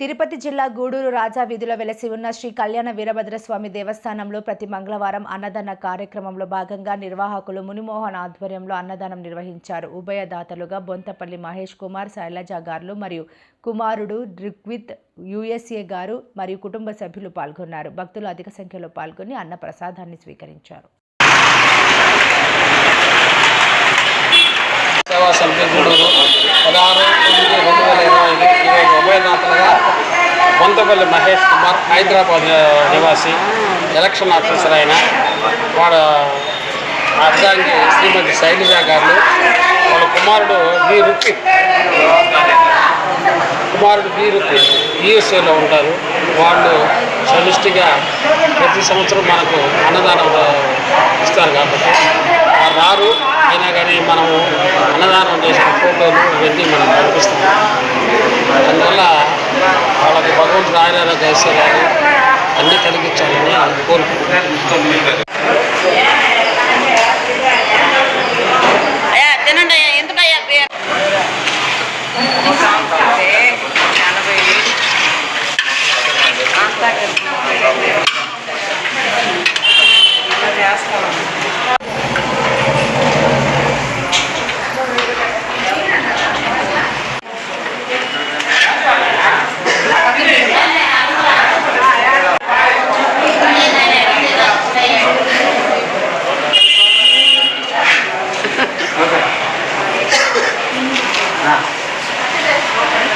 తిరుపతి జిల్లా గూడూరు రాజా వీధిలో వెలసి ఉన్న శ్రీ కళ్యాణ వీరభద్రస్వామి దేవస్థానంలో ప్రతి మంగళవారం అన్నదాన కార్యక్రమంలో భాగంగా నిర్వాహకులు మునిమోహన్ ఆధ్వర్యంలో అన్నదానం నిర్వహించారు. ఉభయదాతలుగా బొంతపల్లి మహేష్ కుమార్ శైలజ గారు మరియు కుమారుడు రిగ్విత్ యుఎస్ఏ గారు మరియు కుటుంబ సభ్యులు పాల్గొన్నారు. భక్తులు అధిక సంఖ్యలో పాల్గొని అన్న ప్రసాదాన్ని స్వీకరించారు. సేవా గూడూరు కొత్తపల్లి మహేష్ కుమార్ హైదరాబాద్ నివాసి ఎలక్షన్ ఆఫీసర్ అయిన వాడు అర్థానికి శ్రీమతి శైలజ గారు వాళ్ళ కుమారుడు బి రుక్కి కుమారుడు బి రుక్కి యుఎస్ఏలో ఉంటారు. వాళ్ళు సమిష్టిగా ప్రతి సంవత్సరం మనకు అన్నదానం ఇస్తారు కాబట్టి. వారు రారు అయినా కానీ మనము అన్నదానం చేసిన ఫోటోలు ఇవన్నీ మనం కనిపిస్తాం దురదృష్టకరాలు అన్నీ కలిగించాలని కోరుకుంటున్నాను Thank you. Okay.